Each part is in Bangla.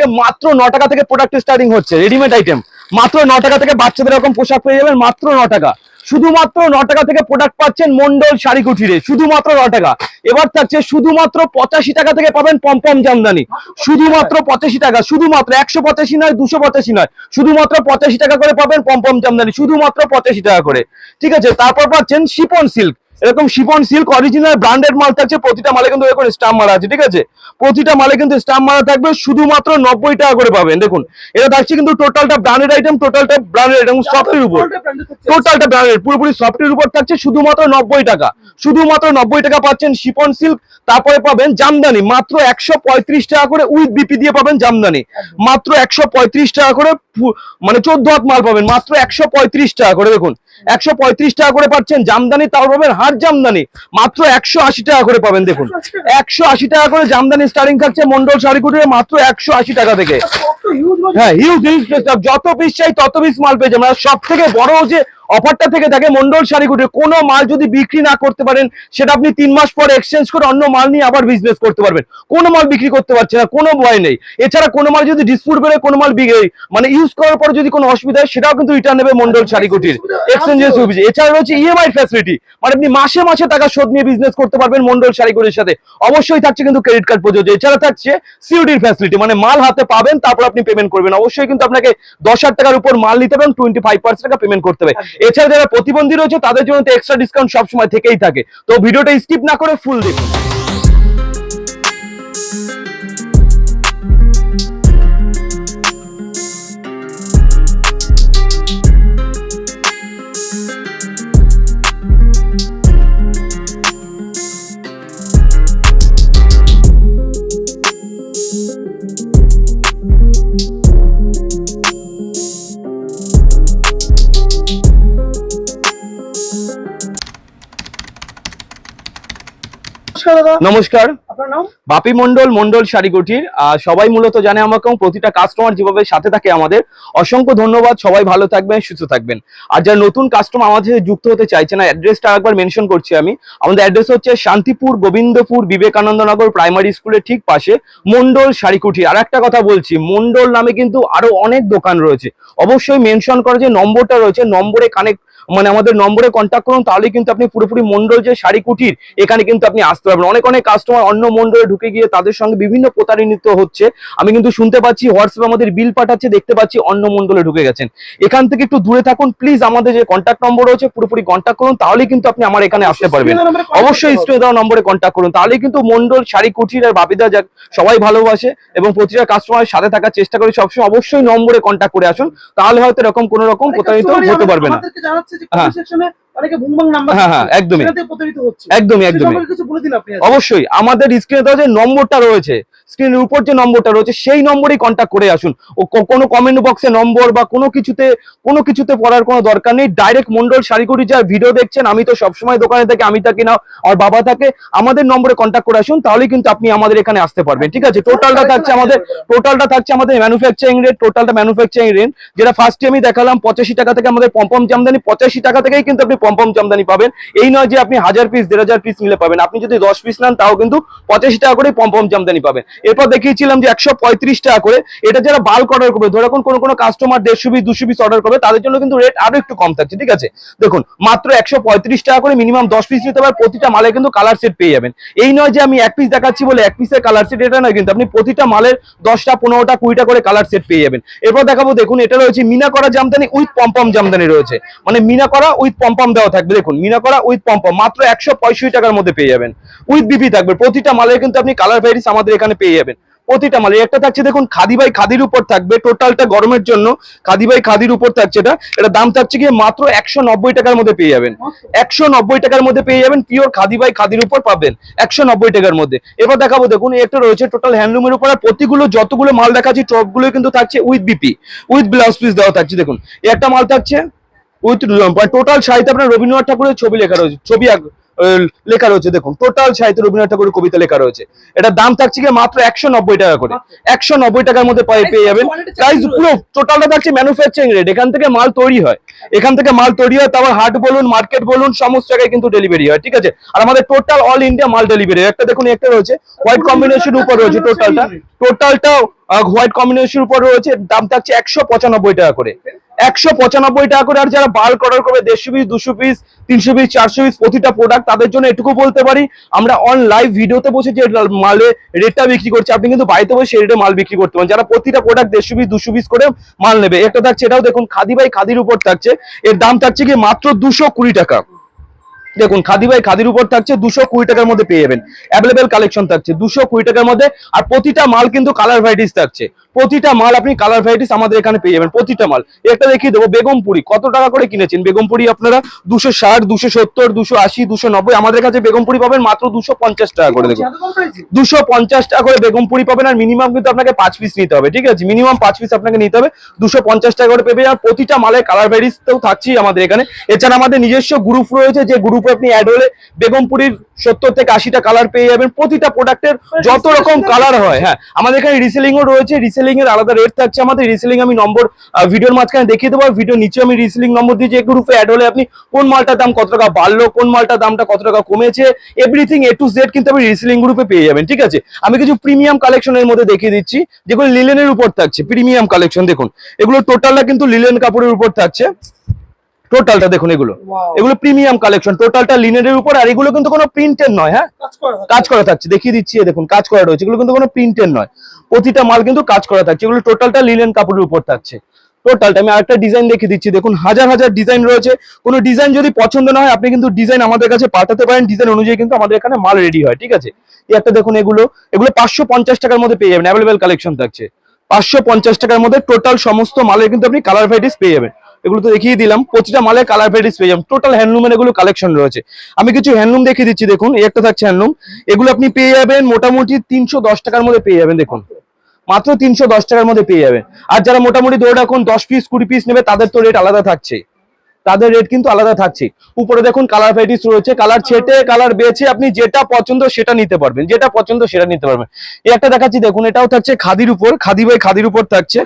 থেকে মাত্র ন টাকা থেকে প্রোডাক্ট স্টার্টিং হচ্ছে রেডিমেড আইটেম মাত্র ন টাকা থেকে বাচ্চাদের এরকম পোশাক পেয়ে যাবেন, মাত্র ন টাকা। শুধুমাত্র ন টাকা থেকে প্রোডাক্ট পাচ্ছেন মন্ডল শাড়ি কুঠিরে, শুধুমাত্র ন টাকা। এবার থাকছে শুধুমাত্র পঁচাশি টাকা থেকে পাবেন পম্পম জামদানি। শুধুমাত্র পঁচাশি টাকা, শুধুমাত্র একশো পঁচাশি নয়, দুশো পঁচাশি নয়, শুধুমাত্র পঁচাশি টাকা করে পাবেন পম্পম জামদানি, শুধুমাত্র পঁচাশি টাকা করে। ঠিক আছে, তারপর পাচ্ছেন শিপন সিল্ক। এরকম শিপন সিল্ক অরিজিনাল ব্র্যান্ডেড মাল থাকছে প্রতিটা মালে কিন্তু এরকম স্টাম্প মারা আছে ঠিক আছে? প্রতিটা মালে কিন্তু স্টাম্প মারা থাকবে শুধুমাত্র নব্বই টাকা করে পাবেন। দেখুন এটা থাকছে কিন্তু টোটালটা ব্র্যান্ডেড আইটেম টোটালটা ব্র্যান্ডেড আইটেম সফটের উপর। টোটালটা ব্র্যান্ডেড পুরোপুরি সফটের উপর থাকছে শুধুমাত্র নব্বই টাকা। শুধুমাত্র নব্বই টাকা পাচ্ছেন শিপন সিল্ক তারপরে পাবেন জামদানি মাত্র একশো পঁয়ত্রিশ টাকা করে উইথ বিপি দিয়ে পাবেন জামদানি। মাত্র একশো পঁয়ত্রিশ টাকা করে মানে চোদ্দ হাত মাল পাবেন মাত্র একশো পঁয়ত্রিশ টাকা করে দেখুন। একশো পঁয়ত্রিশ টাকা করে পাচ্ছেন জামদানি তাও পাবেন হার জামদানি। মাত্র একশো আশি টাকা করে পাবেন দেখুন। একশো আশি টাকা করে জামদানি স্টার্টিং থাকছে মন্ডল শাড়ি কুটিরে মাত্র একশো আশি টাকা থেকে। হ্যাঁ হিউজ হিউজ যত পিস চাই তত পিস মাল পেয়ে যাবেন। সব থেকে বড় যে অফারটা থেকে থাকে মন্ডল শাড়িগুটি কোনো মাল যদি বিক্রি না করতে পারেন, সেটা আপনি তিন মাস পর এক্সচেঞ্জ করে অন্য মাল নিয়ে আবার বিজনেস করতে পারবেন। কোনো মাল বিক্রি করতে পারছে না, কোনো ভয় নেই। এছাড়া কোনো মাল যদি ডিসপুট করে, কোনো মাল বিক্রি মানে ইউজ করার পর যদি কোনো অসুবিধা হয়, সেটাও কিন্তু রিটার্ন নেবে মন্ডল শাড়িগুটির এক্সচেঞ্জের সুবিধা। এছাড়া রয়েছে ইএমআই ফ্যাসিলিটি মানে আপনি মাসে মাসে টাকা শোধ নিয়ে বিজনেস করতে পারবেন মন্ডল শাড়িগুলির সাথে। অবশ্যই থাকছে কিন্তু ক্রেডিট কার্ড প্রযোজ্য। এছাড়া থাকছে সিউডির ফ্যাসিলিটি মানে মাল হাতে পাবেন, তারপর আপনি পেমেন্ট করবেন। অবশ্যই কিন্তু আপনাকে দশ হাজার টাকার উপর মাল নিতে হবে টোয়েন্টি ফাইভ পার্সেন্ট টাকা পেমেন্ট করতে হবে। এছাড়া যারা প্রতিবন্ধী রয়েছে, তাদের জন্য তো এক্সট্রা ডিসকাউন্ট সবসময় থেকেই থাকে। তো ভিডিওটা স্কিপ না করে ফুল দেখুন। নমস্কার। বাপি মন্ডল মন্ডল শাড়িগুটির সবাই মূলত জানে আমাকে প্রতিটা কাস্টমার যেভাবে সাথে থাকে আমাদের। অসংখ্য ধন্যবাদ সবাই ভালো থাকবেন সুস্থ থাকবেন। আর যারা নতুন কাস্টমার আমাদের সাথে যুক্ত হতে চাইছে না অ্যাড্রেসটা একবার মেনশন করছি আমি। আমাদের অ্যাড্রেস হচ্ছে শান্তিপুর গোবিন্দপুর বিবেকানন্দ নগর প্রাইমারি স্কুলের ঠিক পাশে মন্ডল শাড়িকুঠি আর একটা কথা বলছি মন্ডল নামে কিন্তু আরও অনেক দোকান রয়েছে। অবশ্যই মেনশন করে যে নম্বরটা রয়েছে নম্বরে কানেক্ট মানে আমাদের নম্বরে কন্ট্যাক্ট করুন তাহলে কিন্তু আপনি পুরোপুরি মন্ডল যে শাড়ি কুটির এখানে কিন্তু আপনি আসতে পারবেন। অনেক অনেক কাস্টমার অন্য মন্ডলে ঢুকে গিয়ে তাদের সঙ্গে বিভিন্ন প্রতারিত হচ্ছে। আমি কিন্তু শুনতে পাচ্ছি হোয়াটসঅ্যাপে আমাদের বিল পাঠাচ্ছে দেখতে পাচ্ছি অন্য মন্ডলে ঢুকে গেছেন। এখান থেকে একটু দূরে থাকুন প্লিজ আমাদের যে কন্ট্যাক্ট নম্বর রয়েছে পুরোপুরি কন্ট্যাক্ট করুন তাহলেই কিন্তু আপনি আমার এখানে আসতে পারবেন। অবশ্যই স্ক্রিনে দেওয়া নম্বরে কন্ট্যাক্ট করুন তাহলে কিন্তু মন্ডল শাড়ি কুটির আর বাপিদা যাক সবাই ভালোবাসে এবং প্রতিটা কাস্টমারের সাথে থাকার চেষ্টা করি সবসময়। অবশ্যই নম্বরে কন্ট্যাক্ট করে আসুন তাহলে হয়তো এরকম কোনো রকম প্রতারিত হতে পারবে না। আমাদেরকে জানাচ্ছে যে হ্যাঁ। অনেকে নাম্বার হ্যাঁ, হ্যাঁ, একদমই। প্রতারিত হচ্ছে। একদমই একদমই। কিছু বলে দিন আপনি অবশ্যই আমাদের স্ক্রিনে দেওয়া যে নম্বরটা রয়েছে স্ক্রিনের উপর যে নম্বরটা রয়েছে সেই নম্বরেই কন্ট্যাক্ট করে আসুন। ও কোনো কমেন্ট বক্সে নম্বর বা কোনো কিছুতে কোনো কিছুতে পড়ার কোনো দরকার নেই। ডাইরেক্ট মন্ডল শাড়িগুড়ি যার ভিডিও দেখছেন আমি তো সবসময় দোকানে থাকি আমি থাকি না আর বাবা থাকে আমাদের নম্বরে কন্ট্যাক্ট করে আসুন তাহলে কিন্তু আপনি আমাদের এখানে আসতে পারবেন। ঠিক আছে? টোটালটা থাকছে আমাদের টোটালটা থাকছে আমাদের ম্যানুফ্যাকচারিং রেট টোটালটা ম্যানুফ্যাকচারিং রেট যেটা ফার্স্টে আমি দেখালাম পঁচাশি টাকা থেকে আমাদের পম্পম জামদানি পঁচাশি টাকা থেকেই কিন্তু আপনি পম্পম জামদানি পাবেন। এই নয় যে আপনি হাজার পিস দেড় হাজার পিস নিলে পাবেন। আপনি যদি দশ পিস নেন, তাও কিন্তু পঁচাশি টাকা করে পম্পম জামদানি পাবেন। এরপর দেখিয়েছিলাম যে একশো পঁয়ত্রিশ টাকা করে এটা যারা বাল্ক অর্ডার করবে, ধরো কোনো কোনো কাস্টমার দেড়শো পিস দুশো পিস অর্ডার করবে, তাদের জন্য কিন্তু রেট আরও একটু কম থাকছে, ঠিক আছে? দেখুন, মাত্র একশো পঁয়ত্রিশ টাকা করে মিনিমাম দশ পিস নিতে পারে প্রতিটা মালে কিন্তু কালার সেট পেয়ে যাবেন। এই নয় যে আমি এক পিস দেখাচ্ছি বলে এক পিসের কালার সেট এটা নয়, কিন্তু আপনি প্রতিটা মালের দশটা, পনেরোটা, কুড়িটা করে কালার সেট পেয়ে যাবেন। এরপর দেখাবো, দেখুন, এটা রয়েছে মিনা করা জামদানি উইথ পম্পম জামদানি রয়েছে। মানে মিনা করা উইথ পম্পম দেওয়া থাকবে। দেখুন, মিনা করা উইথ পম্পম মাত্র একশো পঁয়ষট্টি টাকার মধ্যে পেয়ে যাবেন। উইথ বিপি থাকবে, প্রতিটা মালের কিন্তু আপনি কালার ভ্যারিস আমাদের এখানে পেয়ে যাবেন। প্রতিটা মালে একটা থাকছে, দেখুন, খাদি বাই খাদির উপর থাকবে টোটালটা গরমের জন্য, খাদি বাই খাদির উপর থাকছে এটা। এটা দাম থাকছে গিয়ে মাত্র একশো নব্বই টাকার মধ্যে পেয়ে যাবেন। একশো নব্বই টাকার মধ্যে পেয়ে যাবেন পিওর খাদি বাই খাদির উপর পাবেন, একশো নব্বই টাকার মধ্যে। এবার দেখাবো, দেখুন একটা রয়েছে টোটাল হ্যান্ডলুমের উপর, আর প্রতিগুলো যতগুলো মাল দেখাচ্ছি টপগুলো কিন্তু থাকছে with BP with blouse piece দেওয়া থাকছে, দেখুন। একটা মাল থাকছে উইথ টোটাল শাড়িতে আপনার রবীন্দ্রনাথ ঠাকুরের ছবি লেখা রয়েছে ছবি লেখা রয়েছে দেখুন টোটাল শাড়িতে রবীন্দ্রনাথ ঠাকুরের কবিতা লেখা রয়েছে। এটা দাম থাকছে কি মাত্র একশো নব্বই টাকা করে। একশো নব্বই টাকার মধ্যে পেয়ে পেয়ে যাবেন। প্রাইস পুরো টোটালটা থাকছে ম্যানুফ্যাকচারিং রেট এখান থেকে মাল তৈরি হয়। এখান থেকে মাল তৈরি হয় তারপর হাট বলুন মার্কেট বলুন সমস্ত জায়গায় কিন্তু ডেলিভারি হয় ঠিক আছে? আর আমাদের টোটাল অল ইন্ডিয়া মাল ডেলিভারি একটা দেখুন একটা রয়েছে হোয়াইট কম্বিনেশন উপর রয়েছে টোটালটা টোটালটা হোয়াইট কম্বিনেশন উপর রয়েছে দাম থাকছে একশো পঁচানব্বই টাকা করে। একশো পঁচানব্বই টাকা করে আর যারা বাল্ক অর্ডার করবে, দেড়শো পিস দুশো পিস তিনশো পিস চারশো পিস প্রতিটা প্রোডাক্ট তাদের জন্য এটুকু বলতে পারি, আমরা অন লাইভ ভিডিওতে বসে যে মালে রেটটা বিক্রি করছি, আপনি কিন্তু বাড়িতে বসে সেই রেটে মাল বিক্রি করতে পারেন। যারা প্রতিটা প্রোডাক্ট দেড়শো পিস দুশো পিস করে মাল নেবে, একটা থাকছে এটাও দেখুন, খাদি বাই খাদির উপর থাকছে, এর দাম থাকছে কি মাত্র দুশো কুড়ি টাকা। দেখুন, খাদি ভাই খাদির উপর থাকছে দুশো কুড়ি টাকার মধ্যে পেয়ে যাবেন। অ্যাভেলেবেল কালেকশন থাকছে দুশো কুড়ি টাকার মধ্যে। আর প্রতিটা মাল কিন্তু কালার ভ্যারাইটিস থাকছে। প্রতিটা মাল আপনি কালার ভ্যারাইটিস আমাদের এখানে পেয়ে যাবেন, প্রতিটা মাল। একটা দেখিয়ে দেবো বেগমপুরি কত টাকা করে কিনেছেন? বেগমপুরি আপনারা দুশো ষাট, দুশো সত্তর, দুশো আশি, দুশো নব্বই, আমাদের কাছে বেগমপুরি পাবেন মাত্র দুশো পঞ্চাশ টাকা করে। দেখুন, দুশো পঞ্চাশ টাকা করে বেগম পুরি পাবেন, আর মিনিমাম কিন্তু আপনাকে পাঁচ পিস নিতে হবে, ঠিক আছে? মিনিমাম পাঁচ পিস আপনাকে নিতে হবে, দুশো পঞ্চাশ টাকা করে পেবে আর প্রতিটা মালের কালার ভ্যারিসতেও থাকছেই আমাদের এখানে। এছাড়া আমাদের নিজস্ব গ্রুপ রয়েছে, যে গ্রুপে আপনি অ্যাড হলে বেগমপুরির সত্তর থেকে আশিটা কালার পেয়ে যাবেন। প্রতিটা প্রোডাক্টের যত রকম কালার হয় হ্যাঁ। আমাদের এখানে রিসেলিং ও রয়েছে রিসেলিং এর আলাদা রেট থাকছে আমাদের। রিসেলিং আমি নম্বর ভিডিওর মাঝখানে দেখিয়ে দেবো। ভিডিও নিচে আমি রিসেলিং নম্বর দিয়ে যে গ্রুপে অ্যাড হলে আপনি কোন মালটার দাম কত টাকা বাড়লো কোন মালটার দামটা কত টাকা কমেছে এভরিথিং এ টু জেড কিন্তু আপনি রিসেলিং গ্রুপে পেয়ে যাবেন ঠিক আছে? আমি কিছু প্রিমিয়াম কালেকশনের মধ্যে দেখিয়ে দিচ্ছি যেগুলো লিলেনের উপর থাকছে। প্রিমিয়াম কালেকশন দেখুন। এগুলো টোটালটা কিন্তু লিলেন কাপড়ের উপর থাকছে। টোটালটা দেখুন এগুলো। এগুলো প্রিমিয়াম কালেকশন টোটালটা লিনেনের উপর আর এগুলো কিন্তু কোনো প্রিন্টের নয় হ্যাঁ? কাজ করা থাকে। কাজ করা থাকছে। দেখিয়ে দিচ্ছি দেখুন কাজ করা রয়েছে। এগুলো কিন্তু কোনো প্রিন্টের নয়। প্রতিটা মাল কিন্তু কাজ করা থাকছে। এগুলো টোটালটা লিনেন কাপড়ের উপর থাকছে। টোটালটা আমি আরেকটা ডিজাইন দেখিয়ে দিচ্ছি। দেখুন হাজার হাজার ডিজাইন রয়েছে। কোনো ডিজাইন যদি পছন্দ না হয় আপনি কিন্তু ডিজাইন আমাদের কাছে পাঠাতে পারেন। ডিজাইন অনুযায়ী কিন্তু আমাদের এখানে মাল রেডি হয় ঠিক আছে? একটা দেখুন এগুলো। এগুলো পাঁচশো পঞ্চাশ টাকার মধ্যে পেয়ে যাবেন। অ্যাভেলেবেল কালেকশন থাকছে। পাঁচশো পঞ্চাশ টাকার মধ্যে টোটাল সমস্ত মালের কিন্তু আপনি কালার ভ্যারাইটিস পেয়ে যাবেন। এগুলো তো দেখিয়ে দিলাম। প্রতিটা মালের কালার ভ্যারাইটিস পেয়ে যাবেন। টোটাল হ্যান্ডলুমের এগুলো কালেকশন রয়েছে। আমি কিছু হ্যান্ডলুম দেখিয়ে দিচ্ছি, দেখুন, এই একটা থাকছে হ্যান্ডলুম এগুলো আপনি পেয়ে যাবেন মোটামুটি তিনশো দশ টাকার মধ্যে পেয়ে যাবেন, দেখুন। মাত্র তিনশো দশ টাকার মধ্যে পেয়ে যাবেন। আর যারা মোটামুটি ধরে রাখুন, দশ পিস কুড়ি পিস নেবে, তাদের তো রেট আলাদা থাকছে। তাদের রেট কিন্তু আলাদা থাকছে। উপরে দেখুন কালার ভ্যারাইটিস রয়েছে কালার ছেটে কালার বেছে আপনি যেটা পছন্দ সেটা নিতে পারবেন যেটা পছন্দ সেটা নিতে পারবেন। এই একটা দেখাচ্ছি দেখুন এটাও থাকছে খাদির উপর খাদি বাই খাদির উপর থাকছে।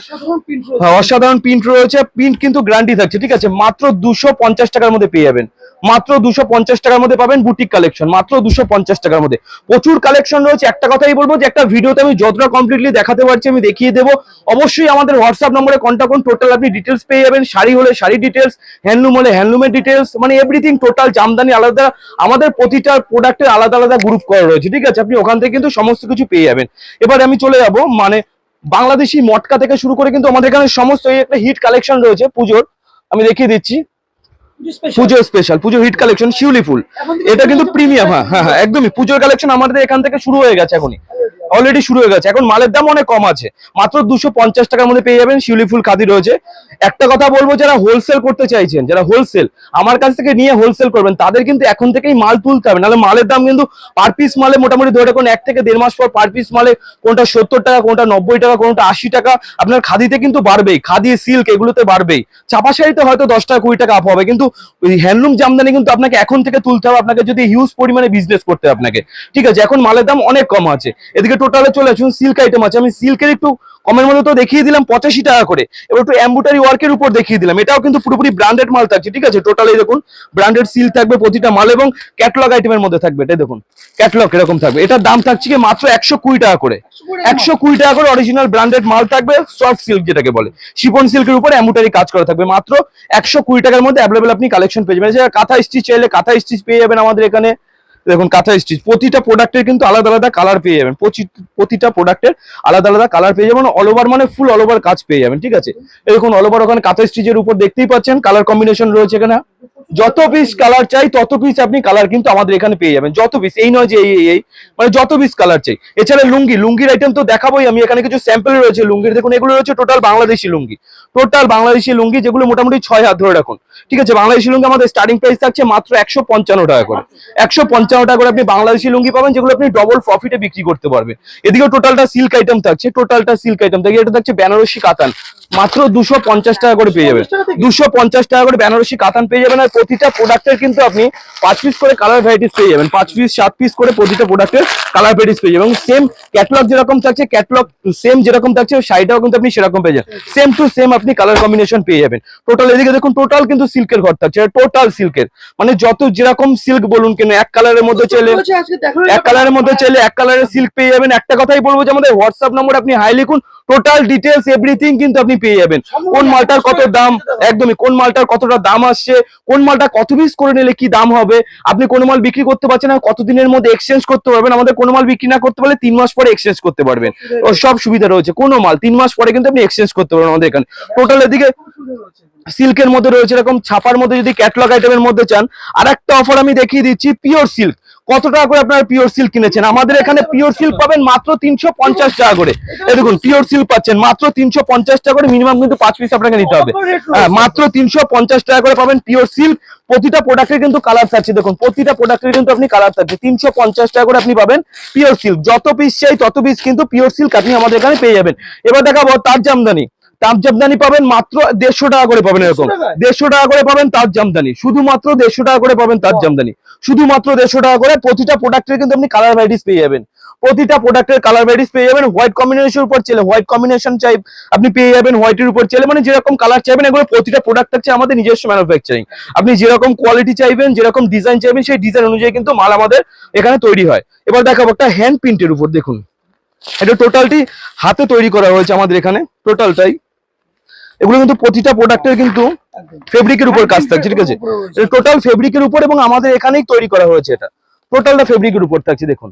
হ্যাঁ, অসাধারণ প্রিন্ট রয়েছে প্রিন্ট কিন্তু গ্যারান্টি থাকছে ঠিক আছে? মাত্র দুশো পঞ্চাশ টাকার মধ্যে পেয়ে যাবেন। মাত্র দুশো পঞ্চাশ টাকার মধ্যে পাবেন বুটিক কালেকশন মাত্র দুশো পঞ্চাশ টাকার মধ্যে। প্রচুর কালেকশন রয়েছে, একটা কথাই বলব যে, একটা ভিডিওতে আমি যতটা কমপ্লিটলি দেখাতে পারছি আমি দেখিয়ে দেবো। অবশ্যই আমাদের হোয়াটসঅ্যাপ নম্বরে কন্ট্যাক্ট করুন টোটাল আপনি ডিটেলস পেয়ে যাবেন, শাড়ি হলে শাড়ি ডিটেলস হ্যান্ডলুম হলে হ্যান্ডলুমের ডিটেলস মানে এভরিথিং টোটাল জামদানি আলাদা, আমাদের প্রতিটা প্রোডাক্টের আলাদা আলাদা গ্রুপ করা রয়েছে, ঠিক আছে? আপনি ওখান থেকে কিন্তু সমস্ত কিছু পেয়ে যাবেন। এবার আমি চলে যাব মানে বাংলাদেশি মটকা থেকে শুরু করে কিন্তু আমাদের এখানে সমস্ত এই একটা হিট কালেকশন রয়েছে, পুজোর, আমি দেখিয়ে দিচ্ছি। পুজো স্পেশাল পুজো হিট কালেকশন শিউলি ফুল। এটা কিন্তু প্রিমিয়াম হ্যাঁ হ্যাঁ হ্যাঁ একদমই। পুজোর কালেকশন আমাদের এখান থেকে শুরু হয়ে গেছে এখনই। অলরেডি শুরু হয়ে গেছে। এখন মালের দাম অনেক কম আছে। মাত্র দুশো পঞ্চাশ টাকার মধ্যে পেয়ে যাবেন শিউলি ফুল খাদি রয়েছে। একটা কথা বলব, যারা হোলসেল করতে চাইছেন, যারা হোলসেল আমার কাছ থেকে নিয়ে হোলসেল করবেন, তাদের কিন্তু এখন থেকেই মাল তুলতে হবে। নাহলে মালের দাম কিন্তু পার পিস মালে মোটামুটি ধরে রাখুন এক থেকে দেড় মাস পর পার পিস মালে কোনটা সত্তর টাকা, কোনটা নব্বই টাকা, কোনটা আশি টাকা, আপনার খাদিতে কিন্তু বাড়বেই। খাদি সিল্ক এগুলোতে বাড়বেই। চাপা শাড়িতে হয়তো দশ টাকা, কুড়ি টাকা আপ হবে, কিন্তু হ্যান্ডলুম জামদানি কিন্তু আপনাকে এখন থেকে তুলতে হবে। আপনাকে যদি হিউজ পরিমাণে বিজনেস করতে আপনাকে। ঠিক আছে, এখন মালের দাম অনেক কম আছে। এদিকে টোটালে চলে আসুন সিল্ক আইটেম আছে। আমি সিল্কের একটু কমের মধ্যে তো দেখিয়ে দিলাম পঁচাশি টাকা করে। এবার একটু এম্বুটারি ওয়ার্কের উপর দেখিয়ে দিলাম। এটাও কিন্তু পুরোপুরি ব্র্যান্ডেড মাল থাকছে ঠিক আছে? টোটালি দেখুন ব্র্যান্ডেড সিল থাকবে প্রতিটা মাল এবং ক্যাটলগ আইটেমের মধ্যে থাকবে। এটা দেখুন ক্যাটলগ এরকম থাকবে। এটার দাম থাকছে কি মাত্র একশো কুড়ি টাকা করে। একশো কুড়ি টাকা করে অরিজিনাল ব্র্যান্ডেড মাল থাকবে সফট সিল্ক যেটাকে বলে। শিপন সিল্কের উপর এমুটারি কাজ করা থাকবে মাত্র একশো কুড়ি টাকার মধ্যে অ্যাভেলেবল আপনি কালেকশন পেয়ে যাবেন। কাঁথা স্টিচ চাইলে কাঁথা স্টিচ পেয়ে যাবেন আমাদের এখানে। দেখুন, কাঁথা স্টিচ প্রতিটা প্রোডাক্টের কিন্তু আলাদা আলাদা কালার পেয়ে যাবেন। প্রতিটা প্রোডাক্টের আলাদা আলাদা কালার পেয়ে যাবেন। অল ওভার মানে ফুল অল ওভার কাজ পেয়ে যাবেন, ঠিক আছে? এরকম অল ওভার ওখানে কাঁথা স্টিচের উপর দেখতেই পাচ্ছেন কালার কম্বিনেশন রয়েছে এখানে। যত পিস কালার চাই তত পিস আপনি কালার কিন্তু আমাদের এখানে পেয়ে যাবেন। যত পিস এই নয় যে এই এই, মানে যত পিস কালার চাই। এছাড়া লুঙ্গি লুঙ্গির আইটেম তো দেখাবোই আমি এখানে কিছু স্যাম্পল রয়েছে লুঙ্গির। দেখুন এগুলো রয়েছে টোটাল বাংলাদেশি লুঙ্গি। টোটাল বাংলাদেশি লুঙ্গি যেগুলো মোটামুটি ছয় হাত ধরে রাখুন। ঠিক আছে বাংলাদেশি লুঙ্গি আমাদের স্টার্টিং প্রাইস থাকছে মাত্র একশো পঞ্চান্ন টাকা করে। একশো পঞ্চান্ন টাকা করে আপনি বাংলাদেশি লুঙ্গি পাবেন যেগুলো আপনি ডবল প্রফিটে বিক্রি করতে পারবেন। এদিকে টোটালটা সিল্ক আইটেম থাকছে টোটালটা সিল্ক আইটেম থাকে এটা থাকছে বেনারসি কাতান। মাত্র দুশো পঞ্চাশ টাকা করে পেয়ে যাবেন। দুশো পঞ্চাশ টাকা করে বেনারসি কাতান পেয়ে যাবেন আর প্রতিটা প্রোডাক্টের কিন্তু আপনি পাঁচ পিস করে কালার ভ্যারাইটিস পেয়ে যাবেন। পাঁচ পিস সাত পিস করে প্রতিটা প্রোডাক্টের কালার ভ্যারাইটিস পেয়ে যাবেন। এবং সেম ক্যাটলগ যেরকম থাকছে ক্যাটলগ সেম যেরকম থাকছে শাড়িটাও কিন্তু আপনি সেরকম পেয়ে যাবেন। সেম টু সেম আপনি কালার কম্বিনেশন পেয়ে যাবেন। টোটাল এদিকে দেখুন টোটাল কিন্তু সিল্কের ঘর থাকছে। টোটাল সিল্কের মানে যত যেরকম সিল্ক বলুন কেন এক কালারের মধ্যে চলে এক কালারের মধ্যে চাইলে এক কালারের সিল্ক পেয়ে যাবেন। একটা কথাই বলব যে আমাদের হোয়াটসঅ্যাপ নম্বর আপনি হাই লিখুন। টোটাল ডিটেলস এভরিথিং কিন্তু আপনি পেয়ে যাবেন। কোন মালটার কত দাম? একদমই কোন মালটার কতটা দাম আসছে? কোন মালটা কত পিস করে নিলে কি দাম হবে? আপনি কোন মাল বিক্রি করতে পারছেন না কতদিনের মধ্যে এক্সচেঞ্জ করতে পারবেন? আমাদের কোন মাল বিক্রি না করতে পারলে তিন মাস পরে এক্সচেঞ্জ করতে পারবেন। ও সব সুবিধা রয়েছে। কোনো মাল তিন মাস পরে কিন্তু আপনি এক্সচেঞ্জ করতে পারবেন আমাদের এখানে। টোটাল এদিকে সিল্কের মধ্যে রয়েছে এরকম ছাপার মধ্যে যদি ক্যাটলগ আইটেমের মধ্যে চান আর একটা অফার আমি দেখিয়ে দিচ্ছি পিওর সিল্ক কত টাকা করে আপনারা পিওর সিল্ক কিনেছেন? আমাদের এখানে পিওর সিল্ক পাবেন মাত্র তিনশো পঞ্চাশ টাকা করে। এই দেখুন পিওর সিল্ক পাচ্ছেন মাত্র তিনশো পঞ্চাশ টাকা করে মিনিমাম কিন্তু পাঁচ পিস আপনাকে নিতে হবে। হ্যাঁ মাত্র তিনশো পঞ্চাশ টাকা করে পাবেন পিওর সিল্ক প্রতিটা প্রোডাক্টের কিন্তু কালার থাকছে দেখুন প্রতিটা প্রোডাক্টের কিন্তু আপনি কালার থাকছে তিনশো পঞ্চাশ টাকা করে আপনি পাবেন পিওর সিল্ক যত পিস চাই তত পিস কিন্তু পিওর সিল্ক আপনি আমাদের এখানে পেয়ে যাবেন। এবার দেখাবো তার জামদানি তার জামদানি পাবেন মাত্র দেড়শো টাকা করে পাবেন এরকম। দেড়শো টাকা করে পাবেন তার জামদানি শুধুমাত্র দেড়শো টাকা করে পাবেন তার জামদানি শুধুমাত্র দেড়শো টাকা করে প্রতিটা প্রোডাক্টের কিন্তু আপনি কালার ভ্যারাইটিস পেয়ে যাবেন। প্রতিটা প্রোডাক্টের কালার ভ্যারাইটিস পেয়ে যাবেন। হোয়াইট কম্বিনেশন উপর চলে হোয়াইট কম্বিনেশন চাই আপনি পেয়ে যাবেন হোয়াইটের উপর চলে মানে যেরকম কালার চাইবেন এগুলো প্রতিটা প্রোডাক্ট থাকছে আমাদের নিজস্ব ম্যানুফ্যাকচারিং আপনি যেরকম কোয়ালিটি চাইবেন যেরকম ডিজাইন চাইবেন সেই ডিজাইন অনুযায়ী কিন্তু মাল আমাদের এখানে তৈরি হয়। এবার দেখাবো একটা হ্যান্ড প্রিন্টের উপর দেখুন। এটা টোটালটি হাতে তৈরি করা হয়েছে আমাদের এখানে টোটালটাই এগুলো কিন্তু প্রতিটা প্রোডাক্টের কিন্তু ফেব্রিকের উপর কাজ থাকছে ঠিক আছে? টোটাল ফেব্রিকের উপর এবং আমাদের এখানেই তৈরি করা হয়েছে এটা। টোটালটা ফেব্রিকের উপর থাকছে দেখুন।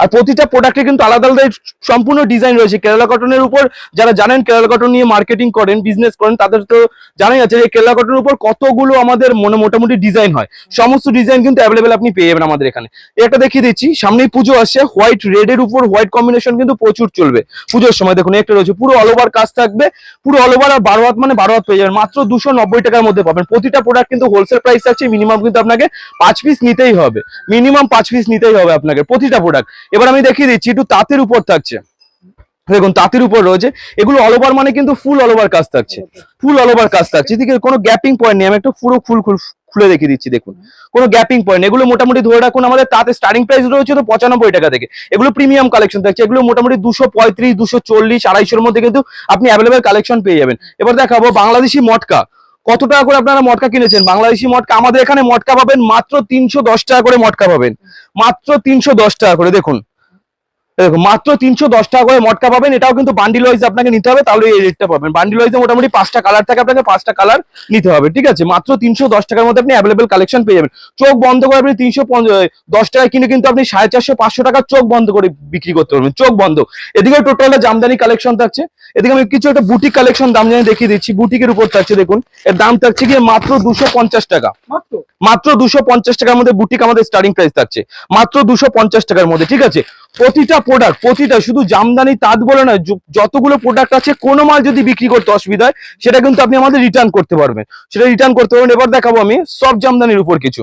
আর প্রতিটা প্রোডাক্টে কিন্তু আলাদা আলাদা সম্পূর্ণ ডিজাইন রয়েছে। কেরালা কটনের উপর যারা জানেন, কেরালা কটন নিয়ে মার্কেটিং করেন বিজনেস করেন, তাদের তো জানাই আছে যে কেরালা কটনের উপর কতগুলো আমাদের মনে মোটামুটি ডিজাইন হয়। সমস্ত ডিজাইন কিন্তু অ্যাভেলেবেল আপনি পেয়ে যাবেন আমাদের এখানে। একটা দেখিয়ে দিচ্ছি, সামনেই পুজো আসছে হোয়াইট রেড এর উপর হোয়াইট কম্বিনেশন কিন্তু প্রচুর চলবে। পুজোর সময় দেখুন, একটা রয়েছে, পুরো অল ওভার কাজ থাকবে, পুরো অল ওভার আর বারো হাত মানে বারো হাত পেয়ে যাবেন, মাত্র দুশো নব্বই টাকার মধ্যে পাবেন। প্রতিটা প্রোডাক্ট কিন্তু হোলসেল প্রাইস থাকছে মিনিমাম কিন্তু আপনাকে পাঁচ পিস নিতেই হবে। মিনিমাম পাঁচ পিস নিতেই হবে আপনাকে, প্রতিটা প্রোডাক্ট এবার আমি দেখিয়ে দিচ্ছি, একটু তাঁতের উপর থাকছে। দেখুন, তাঁতের উপর রয়েছে। এগুলো অল ওভার মানে কিন্তু ফুল অল ওভার কাজ থাকছে। ফুল অল ওভার কাজ থাকছে। এদিকে কোনো গ্যাপিং পয়েন্ট নেই। আমি একটা পুরো ফুল খুলে দেখিয়ে দিচ্ছি, দেখুন। কোনো গ্যাপিং পয়েন্ট এগুলো মোটামুটি ধরে রাখুন, আমাদের তাতে স্টার্টিং প্রাইস রয়েছে তো পঁচানব্বই টাকা থেকে। এগুলো প্রিমিয়াম কালেকশন থাকছে। এগুলো মোটামুটি দুশো পঁয়ত্রিশ, দুশো চল্লিশ, আড়াইশোর মধ্যে কিন্তু আপনি অ্যাভেলেবেল কালেকশন পেয়ে যাবেন। এবার দেখাবো বাংলাদেশি মটকা। কত টাকা করে আপনারা মটকা কিনেছেন? বাংলাদেশি মটকা, আমাদের এখানে মটকা পাবেন মাত্র তিনশো দশ টাকা করে মটকা পাবেন। মাত্র তিনশো দশ টাকা করে, দেখুন। দেখুন মাত্র তিনশো দশ টাকা করে মটকা পাবেন এটাও কিন্তু বান্ডিল ওয়াইজ আপনাকে নিতে হবে তাহলে এই রেটটা পাবেন। বান্ডিল ওয়াইজে মোটামুটি পাঁচটা কালার থাকে আপনাকে পাঁচটা কালার নিতে হবে ঠিক আছে? মাত্র তিনশো দশ টাকার মধ্যে আপনি অ্যাভেলেবেল কালেকশন পেয়ে যাবেন। চোখ বন্ধ করে আপনি তিনশো দশ টাকা কিনে কিন্তু আপনি সাড়ে চারশো পাঁচশো টাকা চোখ বন্ধ করে বিক্রি করতে পারবেন চোখ বন্ধ। এদিকে টোটালটা জামদানি কালেকশন থাকছে এদিকে আমি কিছু একটা বুটিক কালেকশন দাম জানি দেখিয়ে দিচ্ছি বুটিকের উপর থাকছে দেখুন এর দাম থাকছে গিয়ে মাত্র দুশো পঞ্চাশ টাকা। মাত্র? মাত্র দুশো পঞ্চাশ টাকার মধ্যে বুটিক আমাদের স্টার্টিং প্রাইস থাকছে মাত্র দুশো পঞ্চাশ টাকার মধ্যে ঠিক আছে? প্রতিটা প্রোডাক্ট প্রতিটা, শুধু জামদানি তাঁত বলে না যতগুলো প্রোডাক্ট আছে, কোনো মাল যদি বিক্রি করতে অসুবিধা হয়, সেটা কিন্তু আপনি আমাদের রিটার্ন করতে পারবেন। সেটা রিটার্ন করতে পারবেন। এবার দেখাবো আমি সব জামদানির উপর কিছু।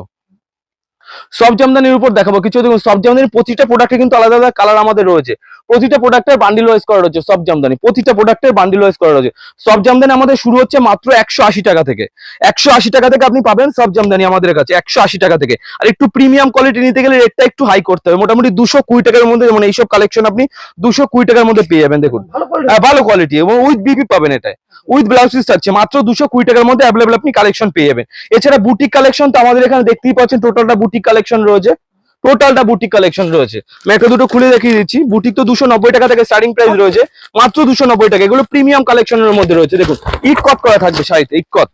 সব জামদানির উপর দেখাবো। কিছু দেখুন সব জামদানির প্রতিটা প্রোডাক্টে কিন্তু আলাদা আলাদা কালার আমাদের রয়েছে। প্রতিটা প্রোডাক্টের বান্ডিল ওয়াইজ করা রয়েছে সব জামদানি প্রতিটা প্রোডাক্টের বান্ডিল ওয়াইজ করা রয়েছে। সব জামদানি আমাদের শুরু হচ্ছে মাত্র একশো আশি টাকা থেকে। একশো আশি টাকা থেকে আপনি পাবেন সব জামদানি আমাদের কাছে একশো আশি টাকা থেকে। আর একটু প্রিমিয়াম কোয়ালিটি নিতে গেলে রেটটা একটু হাই করতে হবে। মোটামুটি দুশো কুড়ি টাকার মধ্যে যেমন এইসব কালেকশন আপনি দুশো কুড়ি টাকার মধ্যে পেয়ে যাবেন দেখুন। ভালো হ্যাঁ, কোয়ালিটি এবং উইথ বিপি পাবেন এটা উইথ ব্লাউজ পিস থাকছে মাত্র দুশো কুড়ি টাকার মধ্যে অ্যাভেলেবল আপনি কালেকশন পেয়ে যাবেন। এছাড়া বুটিক কালেকশন তো আমাদের এখানে দেখতেই পাচ্ছেন টোটালটা বুটিক কালেকশন রয়েছে। টোটালটা বুটিক কালেকশন রয়েছে। আমি একটা দুটো খুলে দেখিয়ে দিচ্ছি। বুটিক তো দুশো নব্বই টাকা থেকে স্টার্টিং প্রাইস রয়েছে। মাত্র দুশো নব্বই টাকা। এগুলো প্রিমিয়াম কালেকশনের মধ্যে রয়েছে। দেখুন, ইট কট করা থাকবে শাড়িতে ইট কট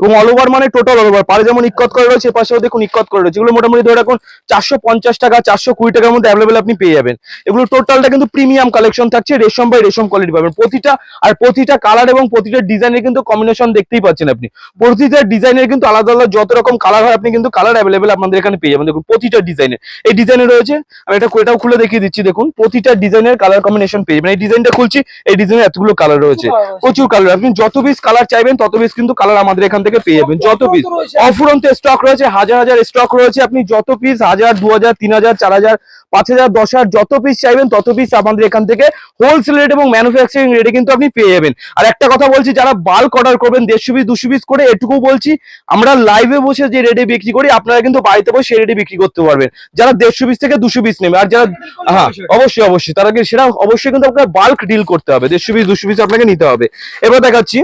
এবং অল ওভার মানে টোটাল অল ওভার পারে যেমন ইকত করে রয়েছে পাশেও দেখুন ইকত করে রয়েছে। এগুলো মোটামুটি ধরে রাখুন চারশো পঞ্চাশ টাকা চারশো কুড়ি টাকার মধ্যে অ্যাভেলেবেল আপনি পেয়ে যাবেন। এগুলো টোটালটা কিন্তু প্রিমিয়াম কালেকশন থাকছে রেশম বাই রেশম কোয়ালিটি পাবেন। প্রতিটা আর প্রতিটা কালার এবং প্রতিটা ডিজাইনের কিন্তু কম্বিনেশন দেখতেই পাচ্ছেন আপনি। প্রতিটা ডিজাইনের কিন্তু আলাদা আলাদা যত রকম কালার হয় আপনি কিন্তু কালার অ্যাভেলেবেল আপনাদের এখানে পেয়ে যাবেন। দেখুন প্রতিটা ডিজাইনের এই ডিজাইনে রয়েছে আমি এটা এটাও খুলে দেখিয়ে দিচ্ছি দেখুন। প্রতিটা ডিজাইনের কালার কম্বিনেশন পেয়ে যাবেন। এই ডিজাইনটা খুলছি এই ডিজাইনের এতগুলো কালার রয়েছে। প্রচুর কালার আপনি যত পিস কালার চাইবেন তত পিস কিন্তু কালার আমাদের এখান থেকে থেকে পেয়ে যাবেন যত পিস অফুরন্ত স্টক রয়েছে হাজার হাজার স্টক রয়েছে। আপনি যত পিস হাজার দু হাজার তিন হাজার চার হাজার পাঁচ হাজার দশ হাজার যত পিস চাইবেন তত পিস আমাদের এখান থেকে হোলসেল রেট এবং ম্যানুফ্যাকচারিং রেটে কিন্তু আপনি পেয়ে যাবেন। আর একটা কথা বলছি যারা বাল্ক অর্ডার করবেন দেড়শো পিস দুশো পিস করে এটুকু বলছি আমরা লাইভে বসে যে রেটে বিক্রি করি আপনারা কিন্তু বাড়িতে বসে সেই রেটে বিক্রি করতে পারবেন। যারা দেড়শো পিস থেকে দুশো পিস নেবে আর যারা হ্যাঁ অবশ্যই। অবশ্যই তারা সেটা অবশ্যই কিন্তু আপনার বাল্ক ডিল করতে হবে। দেড়শো পিস দুশো পিস আপনাকে নিতে হবে। এবার দেখাচ্ছি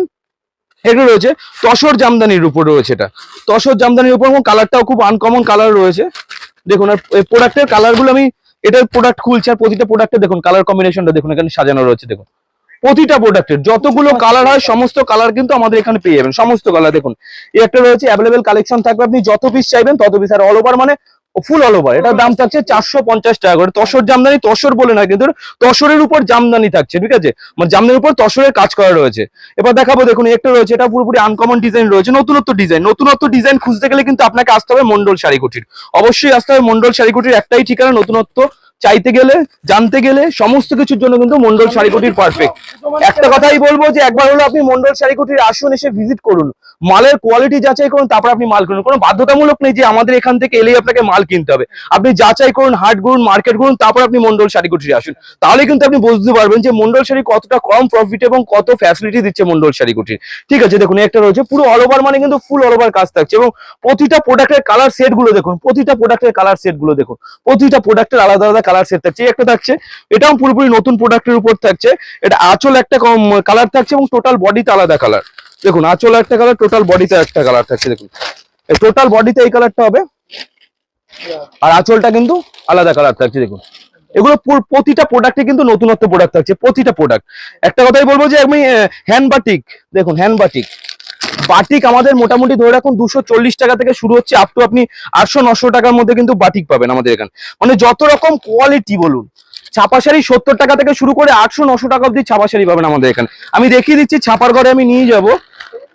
এগুলো রয়েছে। তসর জামদানির উপর রয়েছে এটা। তসর জামদানির উপর এবং কালারটাও খুব আনকমন কালার রয়েছে। দেখুন, আর প্রোডাক্টের কালারগুলো আমি এটার প্রোডাক্ট খুলছি আর প্রতিটা প্রোডাক্টে দেখুন কালার কম্বিনেশনটা দেখুন, এখানে সাজানো রয়েছে, দেখুন। প্রতিটা প্রোডাক্টের যতগুলো কালার হয়, সমস্ত কালার কিন্তু আমাদের এখানে পেয়ে যাবেন। সমস্ত কালার দেখুন। একটা রয়েছে অ্যাভেলেবেল কালেকশন থাকবে। আপনি যত পিস চাইবেন, তত পিস আর অল ওভার মানে ফুল অল ওভার এটার দাম থাকছে চারশো পঞ্চাশ টাকা করে। তসর জামদানি, তসর বলে না কিন্তু তসরের উপর জামদানি থাকছে, ঠিক আছে? মানে জামদানির উপর তসরের কাজ করা রয়েছে। এবার দেখাবো, দেখুন একটা রয়েছে, এটা পুরোপুরি আনকমন ডিজাইন রয়েছে, নতুনত্ব ডিজাইন নতুনত্ব ডিজাইন খুঁজতে গেলে কিন্তু আপনাকে আসতে হবে মন্ডল শাড়িকুটির অবশ্যই আসতে হবে মন্ডল শাড়িকুটির একটাই ঠিকানা, নতুনত্ব। চাইতে গেলে, জানতে গেলে, সমস্ত কিছুর জন্য কিন্তু মন্ডল শাড়িকুটির পারফেক্ট একটা কথাই বলব যে একবার হলো আপনি মন্ডল শাড়িকুটির আসুন এসে ভিজিট করুন। মালের কোয়ালিটি যাচাই করুন তারপর আপনি মাল কিনুন। কোনো বাধ্যতামূলক নেই যে আমাদের এখান থেকে এলেই আপনাকে মাল কিনতে হবে। আপনি যাচাই করুন হাট করুন মার্কেট করুন তারপর আপনি মন্ডল শাড়িকুটির আসুন। তাহলে কিন্তু আপনি বুঝতে পারবেন যে মন্ডল শাড়ি কতটা কম প্রফিট এবং কত ফ্যাসিলিটি দিচ্ছে মন্ডল শাড়িকুটির। ঠিক আছে দেখুন একটা রয়েছে পুরো অল ওভার মানে কিন্তু ফুল অল ওভার কাজ থাকছে এবং প্রতিটা প্রোডাক্টের কালার সেটগুলো দেখুন প্রতিটা প্রোডাক্টের কালার সেটগুলো দেখুন প্রতিটা প্রোডাক্টের আলাদা আলাদা কালার সেট থাকছে এই একটা থাকছে এটাও পুরোপুরি নতুন প্রোডাক্টের উপর থাকছে এটা আঁচল একটা কালার থাকছে এবং টোটাল বডিতে আলাদা কালার দেখুন, আঁচল একটা কালার টোটাল বডিতে একটা কালার থাকছে, দেখুন। টোটাল বডিতে এই কালারটা হবে, আর আঁচলটা কিন্তু আলাদা কালার থাকছে, দেখুন। এগুলো প্রতিটা প্রোডাক্টে কিন্তু নতুনত্ব প্রোডাক্ট থাকছে, প্রতিটা প্রোডাক্ট একটা কথাই বলব যে, আমি হ্যান্ড বাটিক দেখুন হ্যান্ড বাটিক বাটিক আমাদের মোটামুটি ধরে রাখুন দুশো টাকা থেকে শুরু হচ্ছে আপ টু আপনি আটশো নশো টাকার মধ্যে কিন্তু বাটিক পাবেন আমাদের এখানে। মানে যত রকম কোয়ালিটি বলুন ছাপা শাড়ি সত্তর টাকা থেকে শুরু করে আটশো, নশো টাকা অব্দি ছাপা শাড়ি পাবেন আমাদের এখানে। আমি দেখিয়ে দিচ্ছি, ছাপার ঘরে আমি নিয়ে যাব।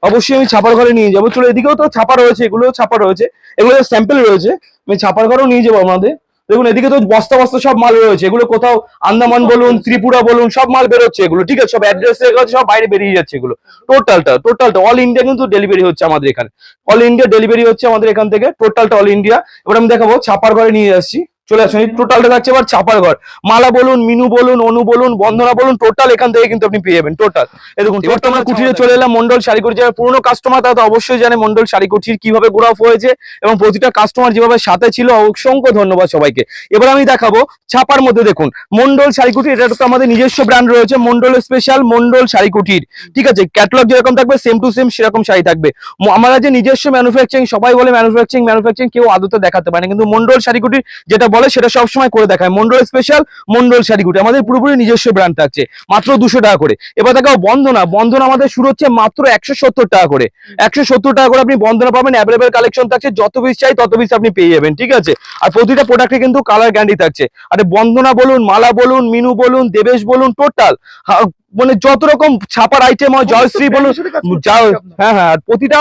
অবশ্যই আমি ছাপার ঘরে নিয়ে যাব। চলো, এদিকেও তো ছাপা রয়েছে, এগুলোও ছাপা রয়েছে। এগুলো স্যাম্পেল রয়েছে। আমি ছাপার ঘরেও নিয়ে যাব আমাদের। দেখুন, এদিকে তো বস্তা বস্তা সব মাল রয়েছে। এগুলো কোথাও আন্দামান বলুন, ত্রিপুরা বলুন, সব মাল বেরোচ্ছে এগুলো। ঠিক আছে, সব অ্যাড্রেস সব বাইরে বেরিয়ে যাচ্ছে এগুলো। টোটালটা টোটালটা অল ইন্ডিয়া কিন্তু ডেলিভারি হচ্ছে আমাদের এখানে। অল ইন্ডিয়া ডেলিভারি হচ্ছে আমাদের এখান থেকে। টোটালটা অল ইন্ডিয়া এবার আমি দেখাবো, ছাপার ঘরে নিয়ে যাচ্ছি চলে আসুন। টোটালটা থাকছে এবার ছাপার ঘর। মালা বলুন মিনু বলুন অনু বলুন বন্দনা বলুন টোটাল এখান থেকে কিন্তু আপনি পেয়ে যাবেন টোটাল এরকম এবার তো আমরা কুঠিরে চলে এলাম মন্ডল শাড়িকুটি যারা পুরনো কাস্টমার তারা তো অবশ্যই জানে মন্ডল শাড়িকুটির কীভাবে গ্রোপ হয়েছে এবং প্রতিটা কাস্টমার যেভাবে সাথে ছিল অসংখ্য ধন্যবাদ সবাইকে। এবার আমি দেখাবো ছাপার মধ্যে দেখুন মন্ডল শাড়িকুটি এটা তো আমাদের নিজস্ব ব্র্যান্ড রয়েছে মন্ডল স্পেশাল মন্ডল শাড়িকুটির ঠিক আছে ক্যাটালগ যেরকম থাকবে সেম টু সেম সেরকম শাড়ি থাকবে। আমরা যে নিজস্ব ম্যানুফ্যাকচারিং সবাই বলে ম্যানুফ্যাকচারিং ম্যানুফ্যাকচারিং কেউ আদতে দেখাতে পারে না কিন্তু মন্ডল শাড়িকুটির যেটা বলে সেটা সবসময় করে দেখায়। মন্ডল স্পেশাল মন্ডল শাড়িকুটি আমাদের পুরোপুরি নিজস্ব ব্র্যান্ড থাকছে। মাত্র দুশো টাকা করে। এবার দেখাও বন্ধনা বন্ধনা আমাদের শুরু হচ্ছে মাত্র একশো সত্তর টাকা করে। একশো সত্তর টাকা করে আপনি বন্ধনা পাবেন। অ্যাভেলেবেল কালেকশন থাকছে। যত পিস চাই তত পিস আপনি পেয়ে যাবেন। ঠিক আছে? আর প্রতিটা প্রোডাক্টে কিন্তু কালার গ্যান্ডি থাকছে। আরে বন্ধনা বলুন, মালা বলুন, মিনু বলুন, দেবেশ বলুন টোটাল মানে যত রকম ছাপার আইটেম হয় জয়শ্রী বলুন হ্যাঁ হ্যাঁ প্রতিটা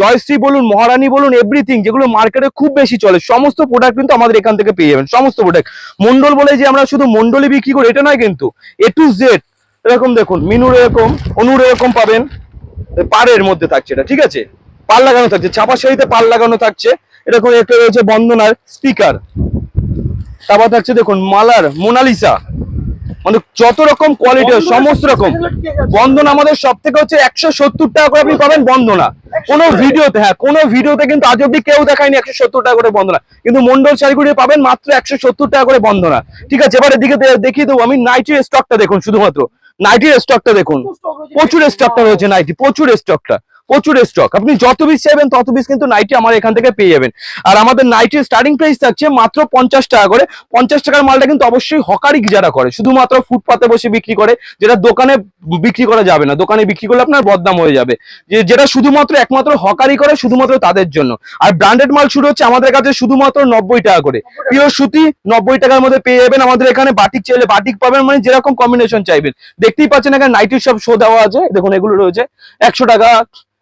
জয়শ্রী বলুন মহারানী বলুন এভরিথিং যেগুলো মার্কেটে খুব বেশি চলে সমস্ত প্রোডাক্ট কিন্তু আমাদের এখান থেকে পেয়ে যাবেন সমস্ত প্রোডাক্ট মন্ডল বলে যে আমরা শুধু মন্ডলই বিক্রি করি এটা নয় কিন্তু এ টু জেড এরকম দেখুন মিনুর এরকম অনুর এরকম পাবেন পাড়ের মধ্যে থাকছে এটা ঠিক আছে? পাল লাগানো থাকছে ছাপা শাড়িতে পাল লাগানো থাকছে এরকম একটা রয়েছে বন্দনার স্পিকার তারপর থাকছে দেখুন মালার মোনালিসা। মানে যত রকম কোয়ালিটি সমস্ত রকম। বন্ধন আমাদের সব থেকে হচ্ছে একশো সত্তর টাকা করে আপনি পাবেন বন্দনা। কোন ভিডিওতে হ্যাঁ কোন ভিডিওতে কিন্তু আজ অব্দি কেউ দেখায়নি একশো সত্তর টাকা করে বন্ধনা কিন্তু মন্ডল শাড়িগুড়ি পাবেন মাত্র একশো সত্তর টাকা করে বন্ধনা ঠিক আছে এবার এদিকে দেখিয়ে দেবো আমি নাইটির স্টকটা দেখুন শুধুমাত্র। নাইটির স্টকটা দেখুন। প্রচুর স্টকটা রয়েছে। নাইটি প্রচুর স্টকটা প্রচুর স্টক আপনি যত পিস চাইবেন, তত পিস কিন্তু নাইটি আমার এখান থেকে পেয়ে যাবেন। আর আমাদের নাইটির স্টার্টিং প্রাইস থাকছে মাত্র পঞ্চাশ টাকা করে। পঞ্চাশ টাকার মালটা কিন্তু অবশ্যই হকারি যারা করে, শুধুমাত্র ফুটপাতে বসে বিক্রি করে, যেটা দোকানে বিক্রি করা যাবে না। দোকানে বিক্রি করলে আপনার বদনাম হয়ে যাবে। যে, যেটা শুধুমাত্র একমাত্র হকারি করে, শুধুমাত্র তাদের জন্য। আর ব্র্যান্ডেড মাল শুরু হচ্ছে আমাদের কাছে শুধুমাত্র নব্বই টাকা করে। পিওর সুতি, নব্বই টাকার মধ্যে পেয়ে যাবেন আমাদের এখানে বাটিক চাইলে। বাটিক পাবেন মানে যেরকম কম্বিনেশন চাইবেন। দেখতেই পাচ্ছেন এখানে নাইটির সব শো দেওয়া আছে। দেখুন এগুলো রয়েছে। একশো টাকা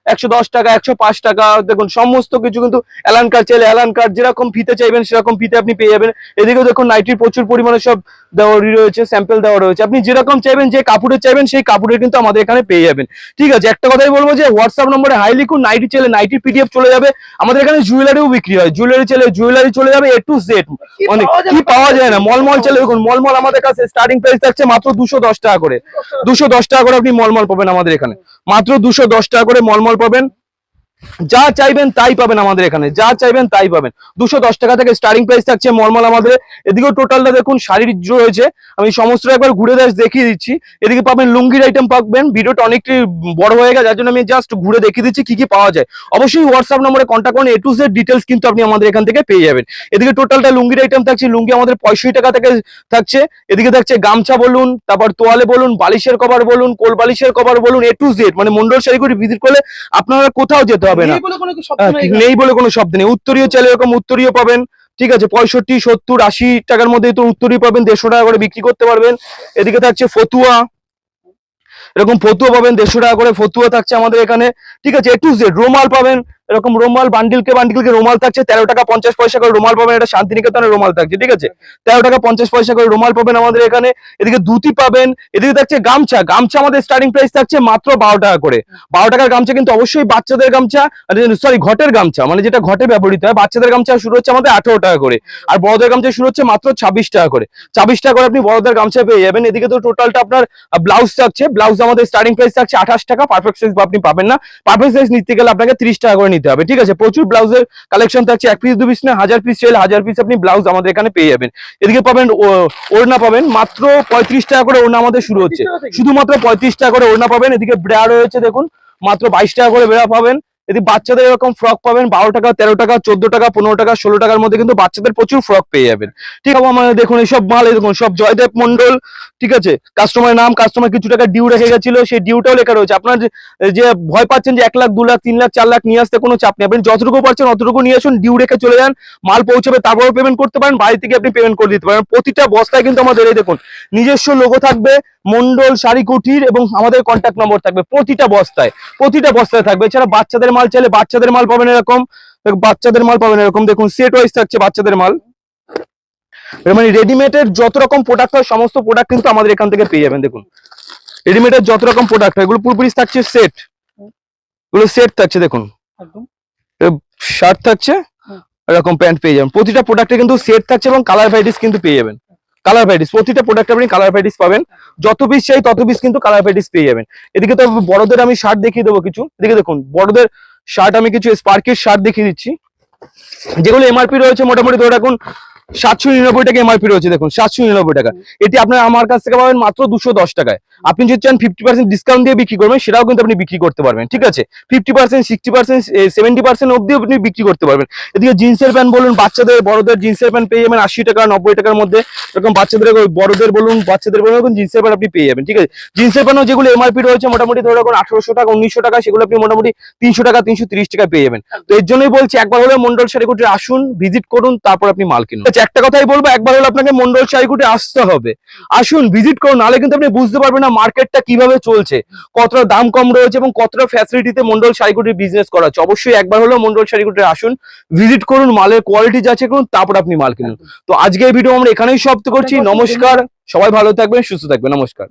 একশো দশ টাকা একশো পাঁচ টাকা দেখুন সমস্ত কিছু কিন্তু অ্যালান কার্ড চাইলে অ্যালান কার্ড যেরকম ফিতে চাইবেন সেরকম ফিতে আপনি পেয়ে যাবেন। এদিকেও দেখুন নাইটির প্রচুর পরিমাণে সব দেওয়ারই রয়েছে স্যাম্পল দেওয়া রয়েছে। আপনি যেরকম চাইবেন যে কাপড়ের চাইবেন সেই কাপড়ের কিন্তু আমাদের এখানে পেয়ে যাবেন। ঠিক আছে একটা কথাই বলব যে হোয়াটসঅ্যাপ নম্বরে হাই লিখুন নাইটি চাইলে নাইটির পিডিএফ চলে যাবে। আমাদের এখানে জুয়েলারিও বিক্রি হয়। জুয়েলারি চাইলে জুয়েলারি চলে যাবে এ টু জেড অনেক কি পাওয়া যায় না মলমল চাইলে দেখুন মলমল আমাদের কাছে স্টার্টিং প্রাইস থাকছে মাত্র দুশো দশ টাকা করে। দুশো দশ টাকা করে আপনি মলমল পাবেন আমাদের এখানে। মাত্র দুশো দশ টাকা করে মলমল পাবেন। যা চাইবেন তাই পাবেন আমাদের এখানে, যা চাইবেন তাই পাবেন। দুশো দশ টাকা থেকে স্টার্টিং প্রাইস থাকছে মলমল আমাদের। এদিকেও টোটালটা দেখুন, শাড়ির রয়েছে, আমি সমস্ত একবার ঘুরে দেশ দেখিয়ে দিচ্ছি। এদিকে পাবেন লুঙ্গির আইটেম পাবেন, ভিডিওটা অনেকটি বড় হয়ে গেছে, যার জন্য আমি জাস্ট ঘুরে দেখিয়ে দিচ্ছি কি কি পাওয়া যায়। অবশ্যই হোয়াটসঅ্যাপ নম্বরে কন্ট্যাক্ট করুন এ টু জেড ডিটেলস কিন্তু আপনি আমাদের এখান থেকে পেয়ে যাবেন। এদিকে টোটালটা লুঙ্গির আইটেম থাকছে, লুঙ্গি আমাদের পঁয়ষট্টি টাকা থেকে থাকছে। এদিকে থাকছে গামছা বলুন, তারপর তোয়ালে বলুন, বালিশের কভার বলুন, কোল বালিশের কভার বলুন এ টু জেড মানে মন্ডল শাড়িগুড়ি ভিজিট করলে আপনারা কোথাও যেতে হবে। না। নেই বলে কোনো শব্দ হ্যাঁ, নেই নেই বলে কোনো শব্দ নেই। উত্তরীয় চাইলে এরকম উত্তরীয় পাবেন। ঠিক আছে পঁয়ষট্টি সত্তর আশি টাকার মধ্যে তো উত্তরীয় পাবেন দেড়শো টাকা করে বিক্রি করতে পারবেন। এদিকে থাকছে ফতুয়া। এরকম ফতুয়া পাবেন দেড়শো টাকা করে ফতুয়া থাকছে আমাদের এখানে। ঠিক আছে এ টু জেড রোমাল পাবেন। এরকম রোমাল, বান্ডিলকে বান্ডিলকে রোমাল থাকছে, তেরো টাকা পঞ্চাশ পয়সা করে রোমাল পাবেন, এটা শান্তিনিকেতনের রোমাল থাকছে, ঠিক আছে? তেরো টাকা পঞ্চাশ পয়সা করে রোমাল পাবেন আমাদের এখানে, এদিকে ধুতি পাবেন, এদিকে থাকছে গামছা গামছা আমাদের স্টার্টিং প্রাইস থাকছে মাত্র বারো টাকা করে। বারো টাকার গামছা কিন্তু অবশ্যই বাচ্চাদের গামছা সরি ঘটের গামছা মানে যেটা ঘটে ব্যবহৃত হয়, বাচ্চাদের গামছা শুরু হচ্ছে আমাদের আঠারো টাকা করে, আর বড়দের গামছা শুরু হচ্ছে মাত্র ছাব্বিশ টাকা করে। ছাব্বিশ টাকা করে আপনি বড়দের গামছা পেয়ে যাবেন, এদিকে তো টোটালটা আপনার ব্লাউজ থাকছে ব্লাউজ আমাদের স্টার্টিং প্রাইস থাকছে আঠাশ টাকা পারফেক্ট সাইজ আপনি পাবেন না। পারফেক্ট সাইজ নিতে গেলে আপনাকে ত্রিশ টাকা করে নিতে হবে। ঠিক আছে? প্রচুর ব্লাউজের কালেকশন থাকছে। এক পিস দু পিস না হাজার পিস চাইলে হাজার পিস আপনি ব্লাউজ আমাদের এখানে পেয়ে যাবেন। এদিকে পাবেন ওড়না পাবেন। মাত্র পঁয়ত্রিশ টাকা করে ওড়না আমাদের শুরু হচ্ছে। 35 টাকা থেকে? শুধুমাত্র পঁয়ত্রিশ টাকা করে ওড়না পাবেন। এদিকে ব্রা রয়েছে দেখুন। মাত্র বাইশ টাকা করে বেড়া পাবেন। এদিকে বাচ্চাদের এরকম ফ্রক পাবেন, বারো টাকা, তেরো টাকা, চোদ্দ টাকা, পনেরো টাকা, ষোলো টাকার মধ্যে কিন্তু বাচ্চাদের প্রচুর ফ্রক পেয়ে যাবেন। ঠিক আছে আমাদের দেখুন এইসব মাল দেখুন, সব জয়দেব মন্ডল ঠিক আছে? কাস্টমারের নাম কাস্টমার কিছু টাকা ডিউ রেখে গেছিল, সেই ডিউটাও লেখা রয়েছে। আপনার যে- ভয় পাচ্ছেন যে এক লাখ, দু লাখ, তিন লাখ, চার লাখ নিয়ে আসতে কোনো চাপ নেই। আপনি যতটুকু পারছেন অতটুকু নিয়ে আসুন ডিউ রেখে চলে যান, মাল পৌঁছবে তারপরে পেমেন্ট করতে পারেন, বাড়ি থেকে আপনি পেমেন্ট করে দিতে পারেন। প্রতিটা বস্তায় কিন্তু আমাদের, এই দেখুন, নিজস্ব লোগো থাকবে মন্ডল শাড়ি, কুঠির এবং আমাদের কন্ট্যাক্ট নম্বর থাকবে প্রতিটা বস্তায় প্রতিটা বস্তায় থাকবে। এছাড়া বাচ্চাদের মাল চাইলে বাচ্চাদের মাল পাবেন এরকম। বাচ্চাদের মাল পাবেন এরকম। দেখুন সেট ওয়াইজ থাকছে বাচ্চাদের মাল। মানে রেডিমেডের যত রকম প্রোডাক্ট হয় সমস্ত প্রোডাক্ট কিন্তু আমাদের এখান থেকে পেয়ে যাবেন দেখুন। রেডিমেডের যত রকম প্রোডাক্ট হয় এগুলো পুরোপুরি থাকছে সেট এগুলো সেট থাকছে দেখুন। শার্ট থাকছে এরকম প্যান্ট পেয়ে যাবেন। প্রতিটা প্রোডাক্টে কিন্তু সেট থাকছে এবং কালার ভ্যারাইটিস কিন্তু পেয়ে যাবেন। কালার ভ্যারাইটিস প্রতিটা প্রোডাক্ট আপনি কালার ভ্যারাইটিস পাবেন। যত পিস চাই তত পিস কিন্তু কালার ভ্যারাইটিস পেয়ে যাবেন। এদিকে তো বড়দের আমি শার্ট দেখিয়ে দেবো কিছু। এদিকে দেখুন, বড়দের শার্ট আমি কিছু স্পার্কের শার্ট দেখিয়ে দিচ্ছি। যেগুলো এমআরপি রয়েছে মোটামুটি ধরে রাখুন সাতশো নিরানব্বই টাকা এমআরপি রয়েছে, দেখুন, সাতশো নিরানব্বই টাকা। এটি আপনার আমার কাছ থেকে পাবেন মাত্র দুশো দশ টাকায়। আপনি যদি চান ফিফটি পার্সেন্ট ডিসকাউন্ট দিয়ে বিক্রি করবেন, সেটাও কিন্তু আপনি বিক্রি করতে পারবেন, ঠিক আছে? Fifty percent sixty percent seventy percent অব্দি আপনি বিক্রি করতে পারবেন। এদিকে জিন্সের প্যান্ট বলুন, বাচ্চাদের, বড়দের জিন্সের প্যান্ট পেয়ে যাবেন আশি টাকা, নব্বই টাকার মধ্যে। এরকম বাচ্চাদের, বড়দের বলুন, বাচ্চাদের বলুন, এরকম জিন্সের প্যান্ট আপনি পেয়ে যাবেন, ঠিক আছে? জিন্সের প্যান্টও যেগুলো এমআরপি রয়েছে, মোটামুটি ধরে রাখুন, আঠারোশো টাকা, উনিশশো টাকা, সেগুলো আপনি মোটামুটি তিনশো টাকা, তিনশো তিরিশ টাকা পেয়ে যাবেন। তো এর জন্যই বলছি, একবার হলে মন্ডল শাড়িকুটি আসুন ভিজিট করুন, তারপর আপনি মাল কিনুন। আচ্ছা, একটা কথাই বলব একবার হলে আপনাকে মন্ডল শাড়িকুটি আসতে হবে। আসুন ভিজিট করুন নাহলে কিন্তু আপনি বুঝতে পারবেন না মার্কেটটা কীভাবে চলছে কতটা দাম কম রয়েছে এবং কতটা ফ্যাসিলিটিতে মন্ডল শাড়িকুটির বিজনেস করা হচ্ছে। অবশ্যই একবার হলেও মন্ডল শাড়িকুটি আসুন ভিজিট করুন মালের কোয়ালিটি যাচাই করুন তারপর আপনি মাল কিনুন। তো আজকে এই ভিডিও আমরা এখানেই সমাপ্ত করছি নমস্কার সবাই ভালো থাকবেন সুস্থ থাকবেন নমস্কার।